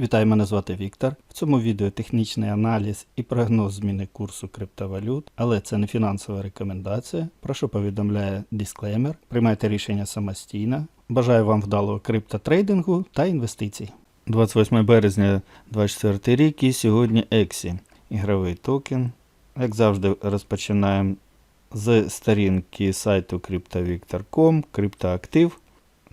Вітаю, мене звати Віктор. В цьому відео технічний аналіз і прогноз зміни курсу криптовалют, але це не фінансова рекомендація. Про що повідомляє дисклеймер. Приймайте рішення самостійно. Бажаю вам вдалого криптотрейдингу та інвестицій. 28 березня 2024 рік і сьогодні Ексі, ігровий токен. Як завжди, розпочинаємо з сторінки сайту CryptoVictor.com, криптоактив.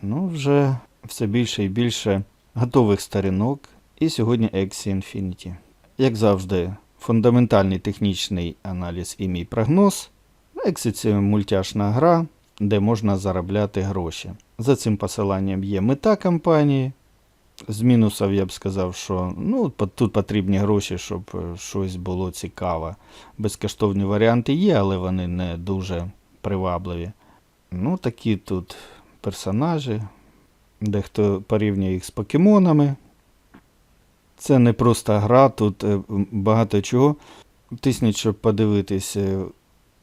Ну, вже все більше і більше готових сторінок. І сьогодні Axie Infinity. Як завжди, фундаментальний технічний аналіз і мій прогноз. Axie – це мультяшна гра, де можна заробляти гроші. За цим посиланням є мета компанії. З мінусів я б сказав, що ну, тут потрібні гроші, щоб е, щось було цікаве. Безкоштовні варіанти є, але вони не дуже привабливі. Ну, такі тут персонажі. Дехто порівнює їх з покемонами. Це не просто гра, тут е, багато чого. Тисніть, щоб подивитися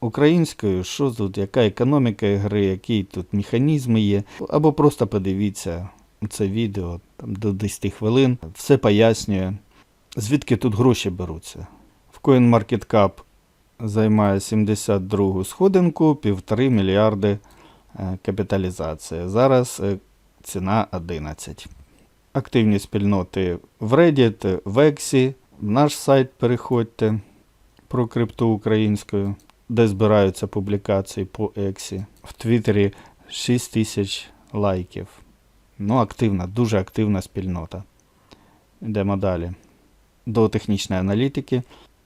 українською, що тут, яка економіка гри, які тут механізми є. Або просто подивіться це відео там, до 10 хвилин. Все пояснює, звідки тут гроші беруться. В CoinMarketCap займає 72 сходинку, півтори мільярди е, капіталізація. Зараз е, ціна 11. Активні спільноти в Reddit, в в наш сайт переходьте про крипту українською, де збираються публікації по Ексі. В Твіттері 6 тисяч лайків. Ну, активна, дуже активна спільнота. Йдемо далі. До технічної аналітики.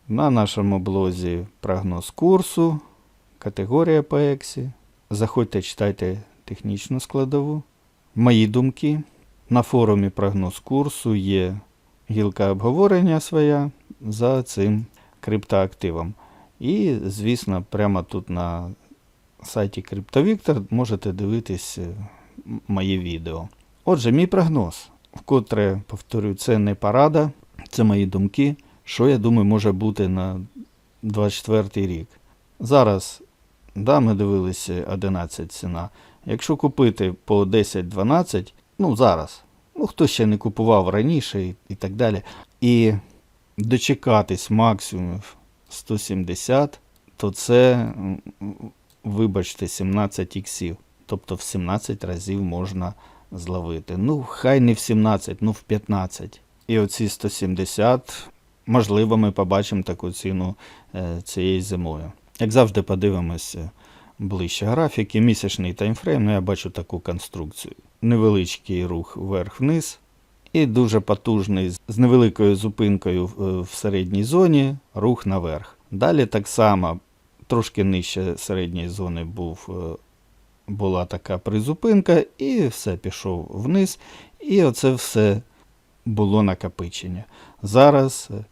На нашому блозі прогноз курсу, категорія по Ексі. Заходьте, читайте технічну складову. Мої думки. На форумі прогноз курсу є гілка обговорення своя за цим криптоактивом. І, звісно, прямо тут на сайті CryptoVictor можете дивитись е, м- мої відео. Отже, мій прогноз. Вкотре повторюю, це не парада, це мої думки. Що я думаю, може бути на 24 рік. Зараз, да, ми дивилися 11 ціна. Якщо купити по 10-12, ну зараз, ну хто ще не купував раніше і, і так далі, і дочекатись максимумів 170, то це, вибачте, 17 іксів. Тобто в 17 разів можна зловити. Ну, хай не в 17, ну в 15. І оці 170, можливо, ми побачимо таку ціну е, цією зимою. Як завжди, подивимося ближче графіки, місячний таймфрейм, ну я бачу таку конструкцію. Невеличкий рух вверх-вниз і дуже потужний з- невеликою зупинкою в, середній зоні, рух наверх. Далі так само, трошки нижче середньої зони був, е, була така призупинка, і все пішов вниз. І оце все було накопичення. Зараз е,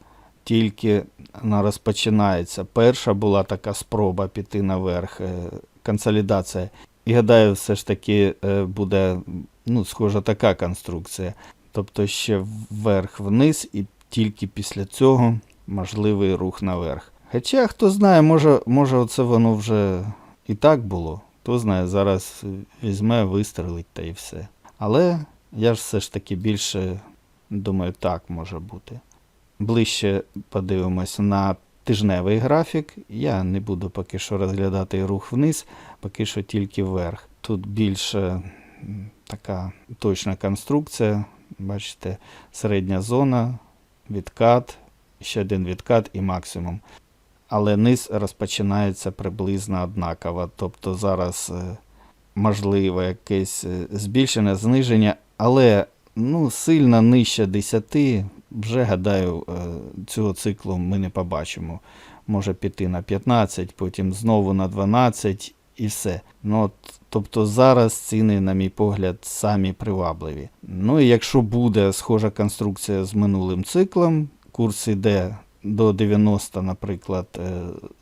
тільки на- розпочинається. Перша була така спроба піти наверх, е, консолідація. І гадаю, все ж таки е, буде ну, схожа така конструкція. Тобто ще вверх-вниз, і тільки після цього можливий рух наверх. Хоча, хто знає, може, може оце воно вже і так було. Хто знає, зараз візьме, вистрелить та і все. Але я ж все ж таки більше думаю, так може бути. Ближче подивимось на тижневий графік. Я не буду поки що розглядати рух вниз, поки що тільки вверх. Тут більше така точна конструкція. Бачите, середня зона, відкат, ще один відкат і максимум. Але низ розпочинається приблизно однаково. Тобто зараз е, можливе якесь е, збільшене зниження, але ну, сильно нижче 10, вже гадаю, е, цього циклу ми не побачимо. Може піти на 15, потім знову на 12 і все. Ну, от, тобто зараз ціни, на мій погляд, самі привабливі. Ну і якщо буде схожа конструкція з минулим циклом, курс йде до 90, наприклад, е,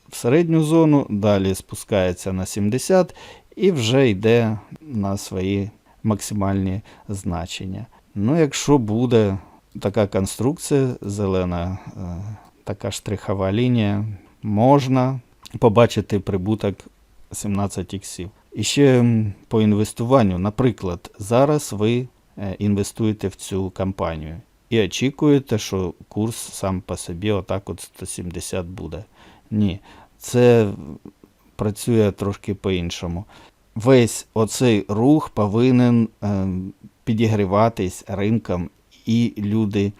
в середню зону, далі спускається на 70 і вже йде на свої максимальні значення. Ну, якщо буде така конструкція, зелена, е, така штрихова лінія, можна побачити прибуток 17 іксів. І ще по інвестуванню, наприклад, зараз ви е, інвестуєте в цю компанію. і очікуєте, що курс сам по собі отак от 170 буде. Ні, це працює трошки по-іншому. Весь оцей рух повинен е, підігріватись ринком, і люди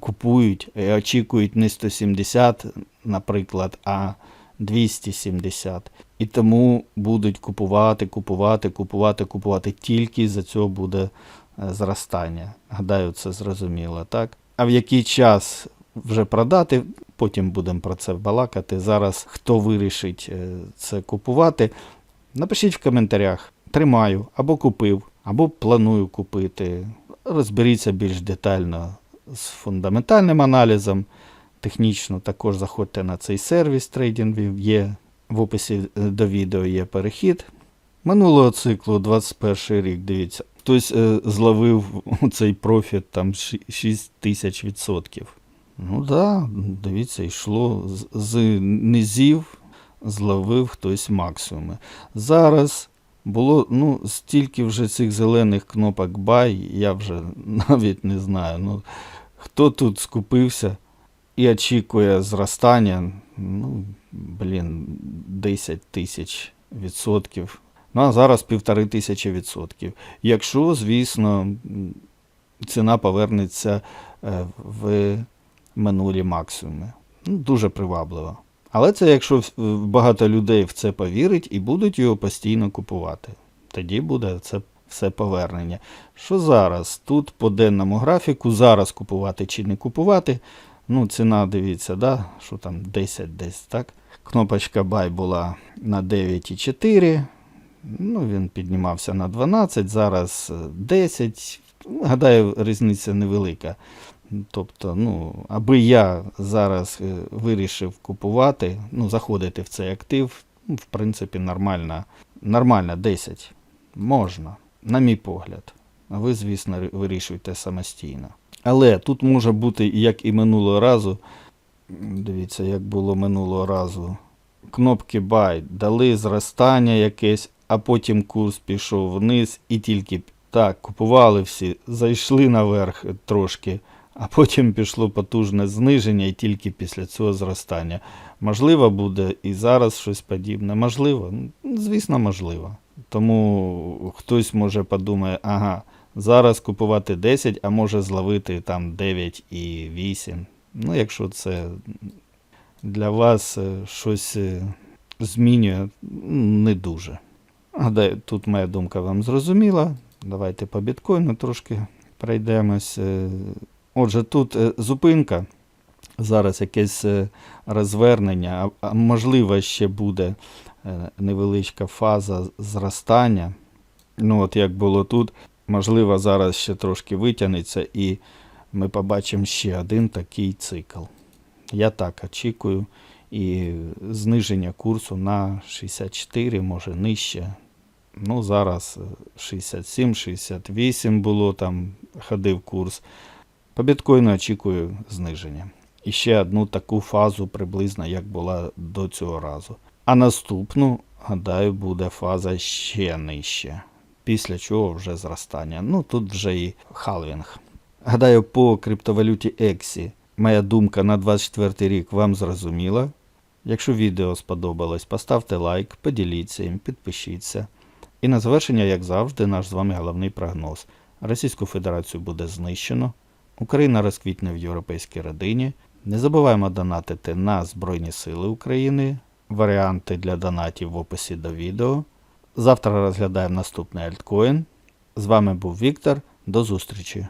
купують і очікують не 170, наприклад, а 270. І тому будуть купувати, купувати, купувати, купувати. Тільки за цього буде е, зростання. Гадаю, це зрозуміло, так? А в який час вже продати, потім будемо про це балакати. Зараз хто вирішить е, це купувати, напишіть в коментарях. Тримаю або купив, або планую купити. Розберіться більш детально з фундаментальним аналізом. Технічно також заходьте на цей сервіс трейдингів. Є в описі е, до відео є перехід. Минулого циклу 21 рік, дивіться, хтось е, зловив цей профіт там 6 тисяч відсотків. Ну да, дивіться, йшло з, з низів, зловив хтось максимуми. Зараз було ну, стільки вже цих зелених кнопок buy, я вже навіть не знаю. Ну, хто тут скупився і очікує зростання, ну, блін, 10 тисяч відсотків. Ну, а зараз півтори тисячі відсотків. Якщо, звісно, ціна повернеться е, в минулі максимуми. Ну, дуже привабливо. Але це якщо багато людей в це повірить і будуть його постійно купувати. Тоді буде це все повернення. Що зараз? Тут по денному графіку, зараз купувати чи не купувати. Ну, ціна, дивіться, да? що там 10 десь, так? Кнопочка Buy була на 9,4. Ну, він піднімався на 12, зараз е, 10. Ну, Гадаю, різниця невелика. Тобто, ну, аби я зараз е, вирішив купувати, ну, заходити в цей актив, ну, в принципі, нормально, нормально 10. Можна, на мій погляд. А ви, звісно, вирішуйте самостійно. Але тут може бути, як і минулого разу. Дивіться, як було минулого разу. Кнопки Buy дали зростання якесь, а потім курс пішов вниз і тільки так, купували всі, зайшли наверх трошки, а потім пішло потужне зниження і тільки після цього зростання. Можливо, буде і зараз щось подібне. Можливо, звісно, можливо. Тому хтось може подумає, ага, зараз купувати 10, а може зловити там 9 і 8. Ну, якщо це для вас е, щось е, змінює, не дуже. Гадаю, тут моя думка вам зрозуміла. Давайте по біткоїну трошки пройдемось. Отже, тут е, зупинка. Зараз якесь е, розвернення, а, можливо, ще буде е, невеличка фаза зростання. Ну, от як було тут, можливо, зараз ще трошки витягнеться і ми побачимо ще один такий цикл. Я так очікую. І зниження курсу на 64, може нижче. Ну, зараз е, 67, 68 було там, ходив курс. По біткоїну очікую зниження. І ще одну таку фазу приблизно, як була до цього разу. А наступну, гадаю, буде фаза ще нижче. Після чого вже зростання. Ну, тут вже і халвінг. Гадаю, по криптовалюті Ексі моя думка на 24 рік вам зрозуміла. Якщо відео сподобалось, поставте лайк, поділіться їм, підпишіться. І на завершення, як завжди, наш з вами головний прогноз. Російську Федерацію буде знищено, Україна розквітне в європейській родині. Не забуваємо донатити на Збройні Сили України. Варіанти для донатів в описі до відео. Завтра розглядаємо наступний альткоін. З вами був Віктор. До зустрічі!